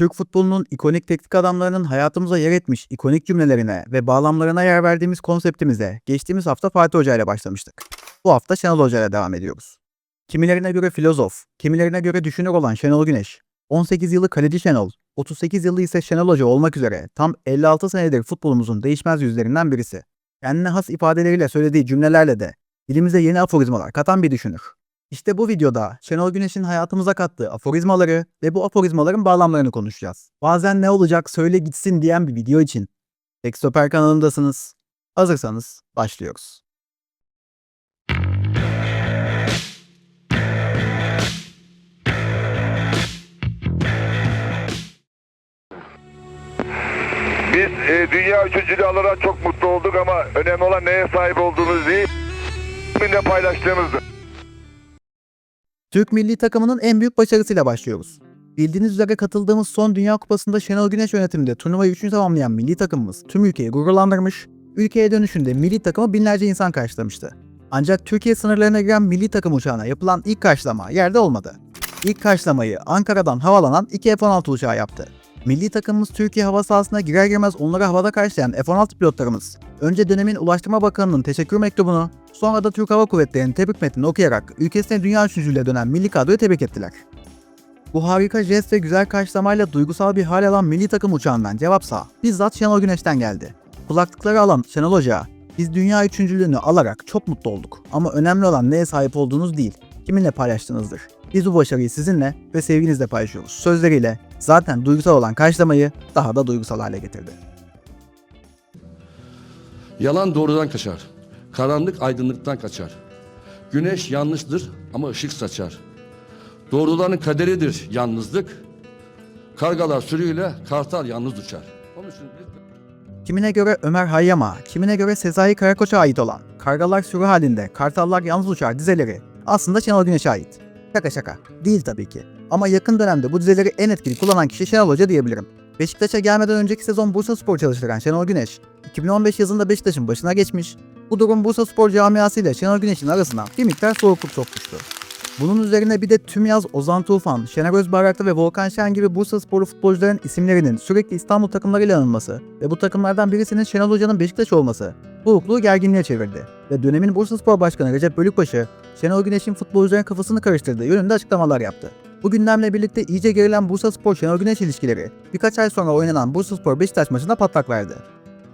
Türk futbolunun ikonik teknik adamlarının hayatımıza yer etmiş ikonik cümlelerine ve bağlamlarına yer verdiğimiz konseptimize geçtiğimiz hafta Fatih Hoca ile başlamıştık. Bu hafta Şenol Hoca ile devam ediyoruz. Kimilerine göre filozof, kimilerine göre düşünür olan Şenol Güneş, 18 yılı kaleci Şenol, 38 yılı ise Şenol Hoca olmak üzere tam 56 senedir futbolumuzun değişmez yüzlerinden birisi. Kendine has ifadeleriyle söylediği cümlelerle de dilimize yeni aforizmalar katan bir düşünür. İşte bu videoda Şenol Güneş'in hayatımıza kattığı aforizmaları ve bu aforizmaların bağlamlarını konuşacağız. Bazen ne olacak söyle gitsin diyen bir video için. Tek Stoper kanalındasınız. Hazırsanız başlıyoruz. Biz e, dünya üçüncülüğü alarak çok mutlu olduk ama önemli olan neye sahip olduğumuz değil, kiminle paylaştığımızdır. Türk milli takımının en büyük başarısıyla başlıyoruz. Bildiğiniz üzere katıldığımız son Dünya Kupası'nda Şenol Güneş yönetiminde turnuvayı 3. tamamlayan milli takımımız tüm ülkeyi gururlandırmış, ülkeye dönüşünde milli takımı binlerce insan karşılamıştı. Ancak Türkiye sınırlarına giren milli takım uçağına yapılan ilk karşılama yerde olmadı. İlk karşılamayı Ankara'dan havalanan iki F-16 uçağı yaptı. Milli takımımız Türkiye hava sahasına girer girmez onları havada karşılayan F-16 pilotlarımız önce dönemin Ulaştırma Bakanı'nın teşekkür mektubunu, sonra da Türk Hava Kuvvetleri'nin tebrik metnini okuyarak ülkesine dünya üçüncülüğüne dönen milli kadroyu tebrik ettiler. Bu harika jest ve güzel karşılamayla duygusal bir hal alan milli takım uçağından cevapsa bizzat Şenol Güneş'ten geldi. Kulaklıkları alan Şenol Hoca, biz dünya üçüncülüğünü alarak çok mutlu olduk ama önemli olan neye sahip olduğunuz değil, kiminle paylaştığınızdır. Biz bu başarıyı sizinle ve sevginizle paylaşıyoruz. Sözleriyle zaten duygusal olan karşılamayı daha da duygusal hale getirdi. Yalan doğrudan kaçar. Karanlık aydınlıktan kaçar. Güneş yanlıştır ama ışık saçar. Doğruların kaderidir yalnızlık. Kargalar sürüyle kartal yalnız uçar. Kimine göre Ömer Hayyam'a, kimine göre Sezai Karakoç'a ait olan Kargalar sürü halinde Kartallar yalnız uçar dizeleri aslında Şenol Güneş'e ait. Şaka şaka. Değil tabii ki. Ama yakın dönemde bu dizeleri en etkili kullanan kişi Şenol Hoca diyebilirim. Beşiktaş'a gelmeden önceki sezon Bursa Spor çalıştıran Şenol Güneş, 2015 yazında Beşiktaş'ın başına geçmiş. Bu durum Bursa Spor camiası ile Şenol Güneş'in arasına bir miktar soğukluk sokmuştu. Bunun üzerine bir de tüm yaz Ozan Tufan, Şener Özbayraklı ve Volkan Şen gibi Bursa sporlu futbolcuların isimlerinin sürekli İstanbul takımlarıyla anılması ve bu takımlardan birisinin Şenol Hoca'nın Beşiktaş olması soğukluğu gerginliğe çevirdi. Ve dönemin Bursa Spor Başkanı Recep Bölükbaşı, Şenol Güneş'in futbolcuların kafasını karıştırdığı yönünde açıklamalar yaptı. Bu gündemle birlikte iyice gerilen Bursa Spor Şenol Güneş ilişkileri birkaç ay sonra oynanan Bursa Spor Beşiktaş maçında patlak verdi.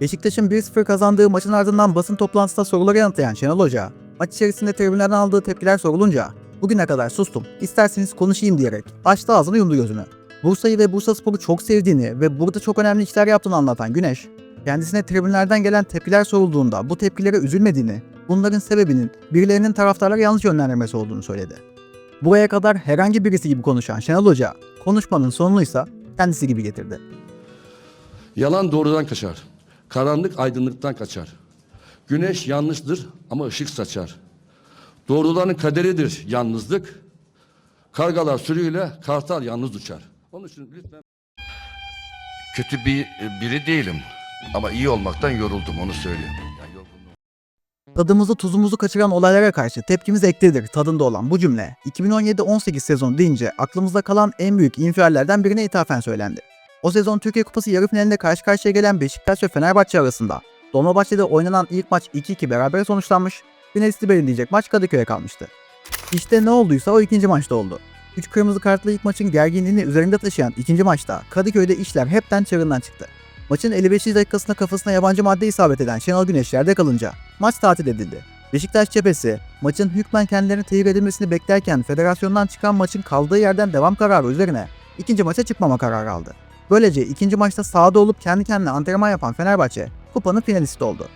Beşiktaş'ın 1-0 kazandığı maçın ardından basın toplantısında soruları yanıtlayan Şenol Hoca, maç içerisinde tribünlerden aldığı tepkiler sorulunca Bugüne kadar sustum. İsterseniz konuşayım diyerek açtı ağzını yumdu gözünü. Bursa'yı ve Bursa Spor'u çok sevdiğini ve burada çok önemli işler yaptığını anlatan Güneş, kendisine tribünlerden gelen tepkiler sorulduğunda bu tepkilere üzülmediğini, bunların sebebinin birilerinin taraftarları yanlış yönlendirmesi olduğunu söyledi. Buraya kadar herhangi birisi gibi konuşan Şenol Hoca, konuşmanın sonunuysa kendisi gibi getirdi. Yalan doğrudan kaçar. Karanlık aydınlıktan kaçar. Güneş yanlıştır ama ışık saçar. Doğruların kaderidir yalnızlık. Kargalar sürüyle kartal yalnız uçar. Onun için lütfen kötü bir biri değilim. Ama iyi olmaktan yoruldum onu söyleyeyim. Tadımızı tuzumuzu kaçıran olaylara karşı tepkimiz eklidir tadında olan bu cümle 2017-18 sezon deyince aklımızda kalan en büyük infiallerden birine ithafen söylendi. O sezon Türkiye Kupası yarı finalinde karşı karşıya gelen Beşiktaş ve Fenerbahçe arasında Dolmabahçe'de oynanan ilk maç 2-2 beraber sonuçlanmış, finalisti belirleyecek maç Kadıköy'e kalmıştı. İşte ne olduysa o ikinci maçta oldu. 3 kırmızı kartlı ilk maçın gerginliğini üzerinde taşıyan ikinci maçta Kadıköy'de işler hepten çığırından çıktı. Maçın 55. dakikasında kafasına yabancı madde isabet eden Şenol Güneş yerde kalınca maç tatil edildi. Beşiktaş cephesi maçın hükmen kendilerine teyir edilmesini beklerken federasyondan çıkan maçın kaldığı yerden devam kararı üzerine ikinci maça çıkmama kararı aldı. Böylece ikinci maçta sahada olup kendi kendine antrenman yapan Fenerbahçe kupanın finalisti oldu.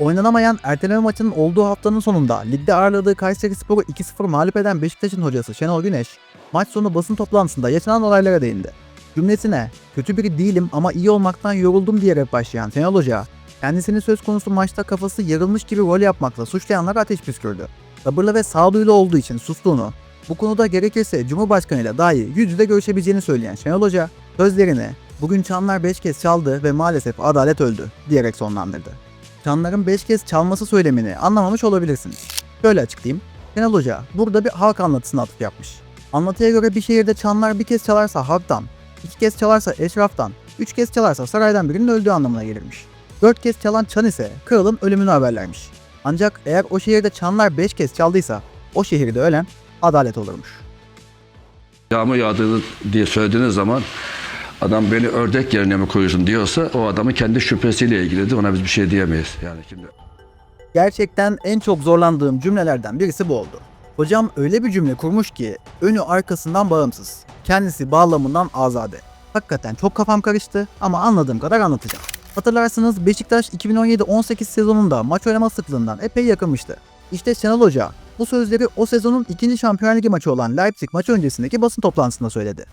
Oynanamayan erteleme maçının olduğu haftanın sonunda ligde ağırladığı Kayseri Spor'u 2-0 mağlup eden Beşiktaş'ın hocası Şenol Güneş, maç sonu basın toplantısında yaşanan olaylara değindi. Cümlesine kötü biri değilim ama iyi olmaktan yoruldum diyerek başlayan Şenol Hoca, kendisini söz konusu maçta kafası yarılmış gibi rol yapmakla suçlayanlara ateş püskürdü. Sabırlı ve sağduyulu olduğu için sustuğunu, bu konuda gerekirse Cumhurbaşkanı ile dahi yüz yüze görüşebileceğini söyleyen Şenol Hoca, sözlerini bugün çanlar 5 kez çaldı ve maalesef adalet öldü diyerek sonlandırdı. Çanların 5 kez çalması söylemini anlamamış olabilirsiniz. Şöyle açıklayayım. Şenol Hoca burada bir halk anlatısına atıf yapmış. Anlatıya göre bir şehirde çanlar bir kez çalarsa halktan, İki kez çalarsa eşraftan, üç kez çalarsa saraydan birinin öldüğü anlamına gelirmiş. Dört kez çalan çan ise kralın ölümünü haberlermiş. Ancak eğer o şehirde çanlar beş kez çaldıysa o şehirde ölen adalet olurmuş. Yağmur yağdı diye söylediğiniz zaman adam beni ördek yerine mi koyuyorsun diyorsa o adamın kendi şüphesiyle ilgilidir. Ona biz bir şey diyemeyiz. Yani şimdi Gerçekten en çok zorlandığım cümlelerden birisi bu oldu. Hocam öyle bir cümle kurmuş ki önü arkasından bağımsız. Kendisi bağlamından azade. Hakikaten çok kafam karıştı ama anladığım kadar anlatacağım. Hatırlarsınız Beşiktaş 2017-18 sezonunda maç oynama sıklığından epey yakınmıştı. İşte Şenol Hoca bu sözleri o sezonun ikinci Şampiyonlar Ligi maçı olan Leipzig maçı öncesindeki basın toplantısında söyledi.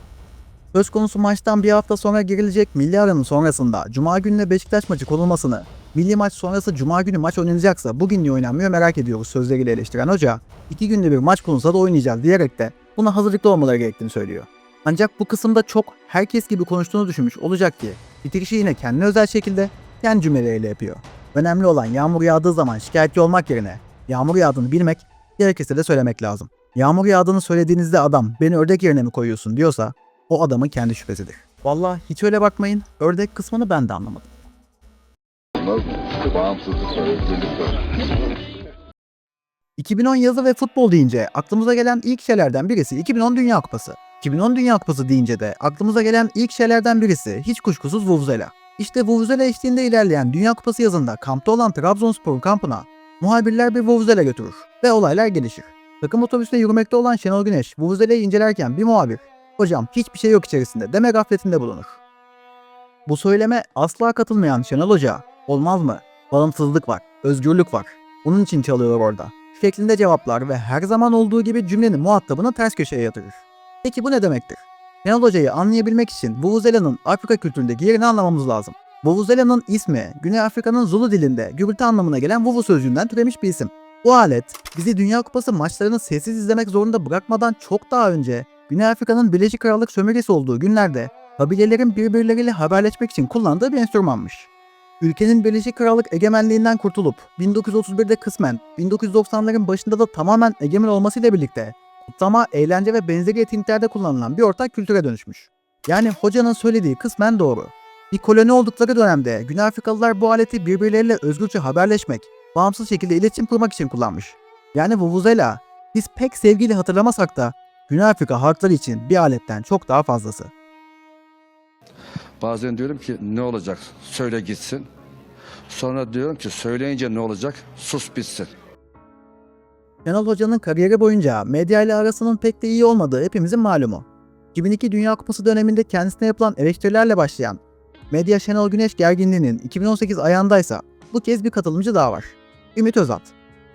Söz konusu maçtan bir hafta sonra girilecek milli aranın sonrasında Cuma gününe Beşiktaş maçı konulmasını, milli maç sonrası Cuma günü maç oynanacaksa bugün niye oynanmıyor merak ediyoruz sözleriyle eleştiren hoca, iki günde bir maç konulsa da oynayacağız diyerek de buna hazırlıklı olmaları gerektiğini söylüyor. Ancak bu kısımda çok herkes gibi konuştuğunu düşünmüş olacak ki bitirişi yine kendine özel şekilde kendi cümleleriyle yapıyor. Önemli olan yağmur yağdığı zaman şikayetçi olmak yerine yağmur yağdığını bilmek, gerekirse de söylemek lazım. Yağmur yağdığını söylediğinizde adam beni ördek yerine mi koyuyorsun diyorsa o adamın kendi şüphesidir. Vallahi hiç öyle bakmayın. Ördek kısmını ben de anlamadım. Bağımsızlık var, özgürlük var. 2010 yazı ve futbol deyince aklımıza gelen ilk şeylerden birisi 2010 Dünya Kupası. 2010 Dünya Kupası deyince de aklımıza gelen ilk şeylerden birisi hiç kuşkusuz Vuvuzela. İşte Vuvuzela eşliğinde ilerleyen Dünya Kupası yazında kampta olan Trabzonspor kampına muhabirler bir Vuvuzela götürür ve olaylar gelişir. Takım otobüsüne yürümekte olan Şenol Güneş Vuvuzela'yı incelerken bir muhabir hocam hiçbir şey yok içerisinde deme gafletinde bulunur. Bu söyleme asla katılmayan Şenol Hoca olmaz mı? Bağımsızlık var, özgürlük var. Bunun için çalıyor orada. Şeklinde cevaplar ve her zaman olduğu gibi cümlenin muhatabını ters köşeye yatırır. Peki bu ne demektir? Şenol Hoca'yı anlayabilmek için Vuvuzela'nın Afrika kültüründeki yerini anlamamız lazım. Vuvuzela'nın ismi Güney Afrika'nın Zulu dilinde gürültü anlamına gelen Vuvu sözcüğünden türemiş bir isim. Bu alet bizi Dünya Kupası maçlarını sessiz izlemek zorunda bırakmadan çok daha önce Güney Afrika'nın Birleşik Krallık sömürgesi olduğu günlerde kabilelerin birbirleriyle haberleşmek için kullandığı bir enstrümanmış. Ülkenin Birleşik Krallık egemenliğinden kurtulup 1931'de kısmen 1990'ların başında da tamamen egemen olmasıyla birlikte kutlama, eğlence ve benzeri etkinliklerde kullanılan bir ortak kültüre dönüşmüş. Yani hocanın söylediği kısmen doğru. Bir koloni oldukları dönemde Güney Afrikalılar bu aleti birbirleriyle özgürce haberleşmek, bağımsız şekilde iletişim kurmak için kullanmış. Yani Vuvuzela, biz pek sevgiyle hatırlamasak da Güney Afrika halkları için bir aletten çok daha fazlası. Bazen diyorum ki ne olacak söyle gitsin. Sonra diyorum ki söyleyince ne olacak sus bitsin. Şenol Hoca'nın kariyeri boyunca medya ile arasının pek de iyi olmadığı hepimizin malumu. 2002 Dünya Kupası döneminde kendisine yapılan eleştirilerle başlayan medya Şenol Güneş gerginliğinin 2018 ayağındaysa bu kez bir katılımcı daha var. Ümit Özat.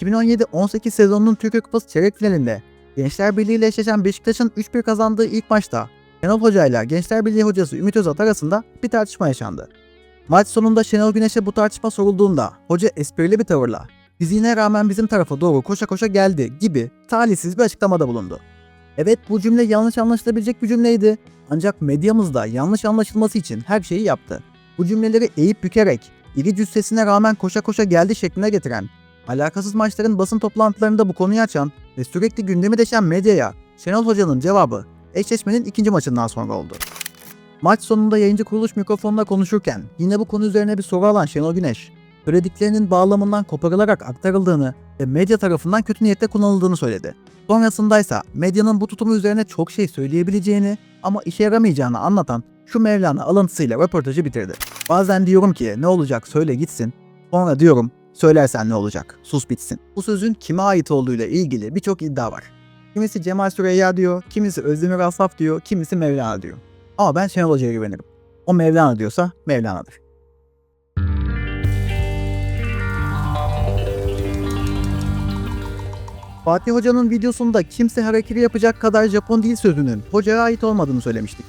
2017-18 sezonunun Türkiye Kupası çeyrek finalinde Gençler Birliği ile eşleşen Beşiktaş'ın 3-1 kazandığı ilk maçta Şenol Hoca ile Gençler Birliği hocası Ümit Özat arasında bir tartışma yaşandı. Maç sonunda Şenol Güneş'e bu tartışma sorulduğunda hoca esprili bir tavırla fiziğine rağmen bizim tarafa doğru koşa koşa geldi gibi talihsiz bir açıklamada bulundu. Evet bu cümle yanlış anlaşılabilecek bir cümleydi. Ancak medyamızda yanlış anlaşılması için her şeyi yaptı. Bu cümleleri eğip bükerek, iri cüssesine rağmen koşa koşa geldi şekline getiren, alakasız maçların basın toplantılarında bu konuyu açan ve sürekli gündemi deşen medyaya Şenol Hoca'nın cevabı eşleşmenin ikinci maçından sonra oldu. Maç sonunda yayıncı kuruluş mikrofonla konuşurken yine bu konu üzerine bir soru alan Şenol Güneş, söylediklerinin bağlamından koparılarak aktarıldığını ve medya tarafından kötü niyetle kullanıldığını söyledi. Sonrasındaysa medyanın bu tutumu üzerine çok şey söyleyebileceğini ama işe yaramayacağını anlatan şu Mevlana alıntısıyla röportajı bitirdi. Bazen diyorum ki ne olacak söyle gitsin. Sonra diyorum söylersen ne olacak sus bitsin. Bu sözün kime ait olduğuyla ilgili birçok iddia var. Kimisi Cemal Süreyya diyor, kimisi Özdemir Asaf diyor, kimisi Mevlana diyor. Ama ben Şenol Hoca'ya güvenirim. O Mevlana diyorsa Mevlana'dır. Fatih Hoca'nın videosunda kimse hareketi yapacak kadar Japon değil sözünün hocaya ait olmadığını söylemiştik.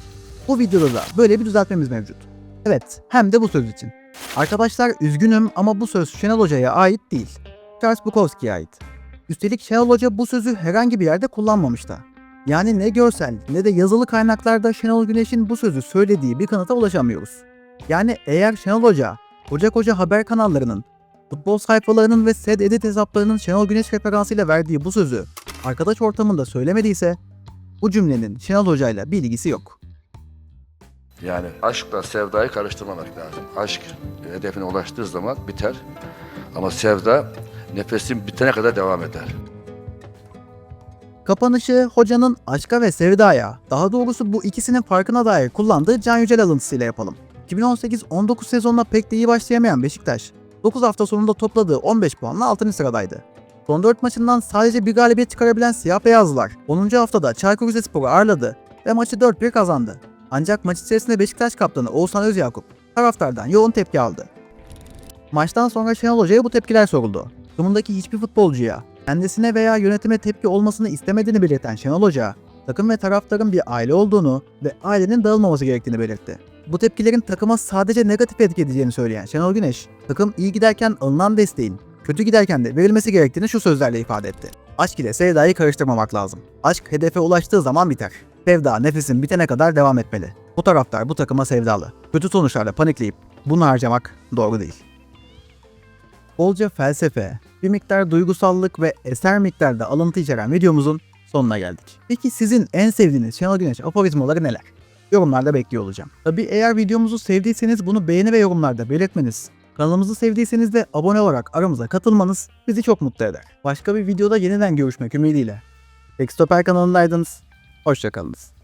Bu videoda da böyle bir düzeltmemiz mevcut. Evet, hem de bu söz için. Arkadaşlar üzgünüm ama bu söz Şenol Hoca'ya ait değil. Charles Bukowski'ye ait. Üstelik Şenol Hoca bu sözü herhangi bir yerde kullanmamış da. Yani ne görsel ne de yazılı kaynaklarda Şenol Güneş'in bu sözü söylediği bir kanıta ulaşamıyoruz. Yani eğer Şenol Hoca, koca koca haber kanallarının, futbol sayfalarının ve SED edit hesaplarının Şenol Güneş referansıyla verdiği bu sözü arkadaş ortamında söylemediyse bu cümlenin Şenol Hoca ile bir ilgisi yok. Yani aşkla sevdayı karıştırmamak lazım. Aşk hedefine ulaştığı zaman biter. Ama sevda nefesin bitene kadar devam eder. Kapanışı hocanın aşka ve sevdaya, daha doğrusu bu ikisinin farkına dair kullandığı Can Yücel alıntısıyla yapalım. 2018-19 sezonuna pek de iyi başlayamayan Beşiktaş, 9 hafta sonunda topladığı 15 puanla 6. sıradaydı. Son 4 maçından sadece bir galibiyet çıkarabilen siyah beyazlılar 10. haftada Çaykur Rizespor'u ağırladı ve maçı 4-1 kazandı. Ancak maç içerisinde Beşiktaş kaptanı Oğuzhan Özyakup taraftardan yoğun tepki aldı. Maçtan sonra Şenol Hoca'ya bu tepkiler soruldu. Takımındaki hiçbir futbolcuya, kendisine veya yönetime tepki olmasını istemediğini belirten Şenol Hoca, takım ve taraftarın bir aile olduğunu ve ailenin dağılmaması gerektiğini belirtti. Bu tepkilerin takıma sadece negatif etki edeceğini söyleyen Şenol Güneş, takım iyi giderken alınan desteğin, kötü giderken de verilmesi gerektiğini şu sözlerle ifade etti. Aşk ile sevdayı karıştırmamak lazım. Aşk hedefe ulaştığı zaman biter. Sevda nefesin bitene kadar devam etmeli. Bu taraftar bu takıma sevdalı. Kötü sonuçlarla panikleyip bunu harcamak doğru değil. Bolca felsefe, bir miktar duygusallık ve eser miktarda alıntı içeren videomuzun sonuna geldik. Peki sizin en sevdiğiniz Şenol Güneş aforizmaları neler? Yorumlarda bekliyor olacağım. Tabi eğer videomuzu sevdiyseniz bunu beğeni ve yorumlarda belirtmeniz, kanalımızı sevdiyseniz de abone olarak aramıza katılmanız bizi çok mutlu eder. Başka bir videoda yeniden görüşmek ümidiyle. Tekstoper kanalındaydınız. Hoşçakalınız.